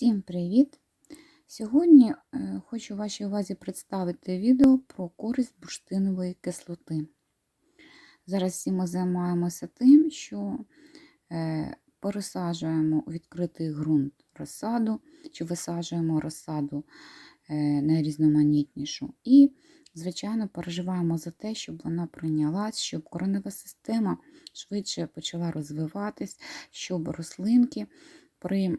Всім привіт! Сьогодні е, хочу вашій увазі представити відео про користь бурштинової кислоти. Зараз всі ми займаємося тим, що е, пересаджуємо у відкритий ґрунт розсаду, чи висаджуємо розсаду е, найрізноманітнішу. І, звичайно, переживаємо за те, щоб вона прийнялась, щоб коренева система швидше почала розвиватись, щоб рослинки при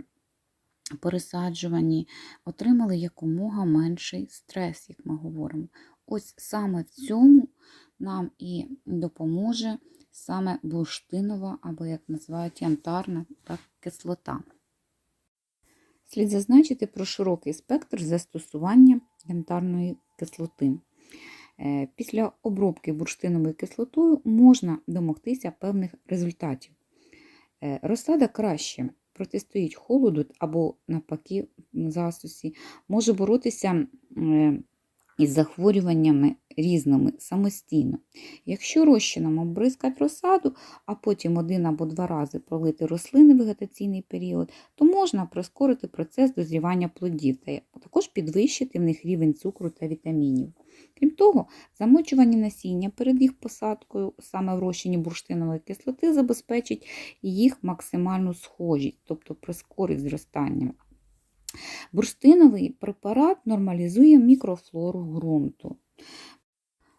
пересаджуванні отримали якомога менший стрес, як ми говоримо. Ось саме в цьому нам і допоможе саме бурштинова, або, як називають, янтарна так, кислота. Слід зазначити про широкий спектр застосування янтарної кислоти. Е, Після обробки бурштиновою кислотою можна домогтися певних результатів. Е, Розсада краще протистоїть холоду або, навпаки, засусі, може боротися із захворюваннями різними самостійно. Якщо розчином обрискати розсаду, а потім один або два рази пролити рослини в вегетаційний період, то можна прискорити процес дозрівання плодів та також підвищити в них рівень цукру та вітамінів. Крім того, замочування насіння перед їх посадкою, саме в розчині бурштинової кислоти, забезпечить їх максимальну схожість, тобто прискорить зростання. Бурштиновий препарат нормалізує мікрофлору ґрунту.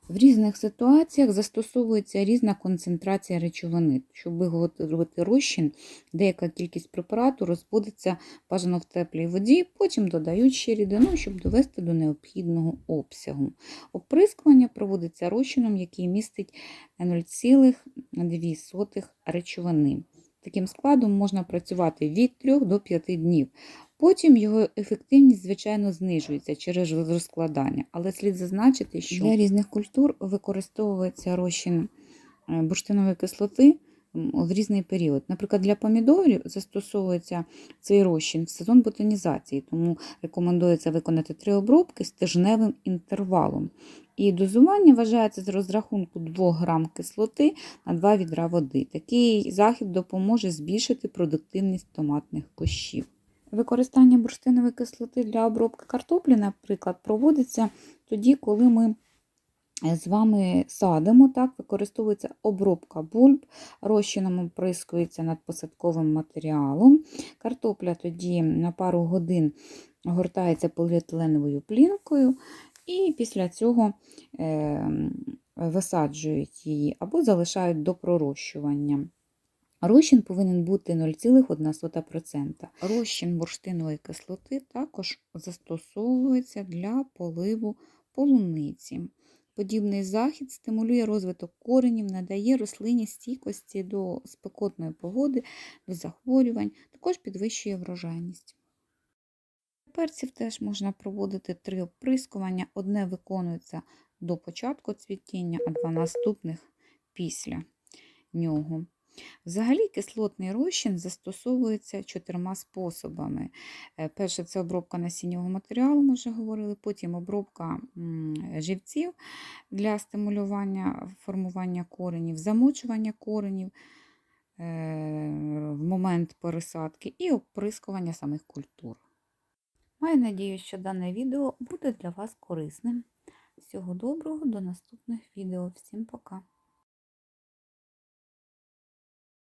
В різних ситуаціях застосовується різна концентрація речовини. Щоб виготовити розчин, деяка кількість препарату розводиться бажано в теплій воді, потім додають ще рідину, щоб довести до необхідного обсягу. Оприскування проводиться розчином, який містить 0,2 речовини. Таким складом можна працювати від 3 до 5 днів. Потім його ефективність, звичайно, знижується через розкладання, але слід зазначити, що для різних культур використовується розчин е, бурштинової кислоти в різний період. Наприклад, для помідорів застосовується цей розчин в сезон ботанізації, тому рекомендується виконати три обробки з тижневим інтервалом. І дозування вважається з розрахунку 2 грам кислоти на 2 відра води. Такий захід допоможе збільшити продуктивність томатних кущів. Використання бурштинової кислоти для обробки картоплі, наприклад, проводиться тоді, коли ми з вами садимо, так, використовується обробка бульб, розчином оприскується над посадковим матеріалом. Картопля тоді на пару годин гортається поліетиленовою плінкою, і після цього е, висаджують її або залишають до пророщування. Розчин повинен бути 0,1%. Розчин бурштинової кислоти також застосовується для поливу полуниці. Подібний захід стимулює розвиток коренів, надає рослині стійкості до спекотної погоди, до захворювань, також підвищує врожайність. Перців теж можна проводити три оприскування. Одне виконується до початку цвітіння, а два наступних після нього. Взагалі, кислотний розчин застосовується чотирма способами. Е, перше це обробка насіннього матеріалу, ми вже говорили, потім обробка живців для стимулювання формування коренів, замочування коренів е, в момент пересадки і оприскування самих культур. Маю надію, що дане відео буде для вас корисним. Всього доброго, до наступних відео. Всім пока!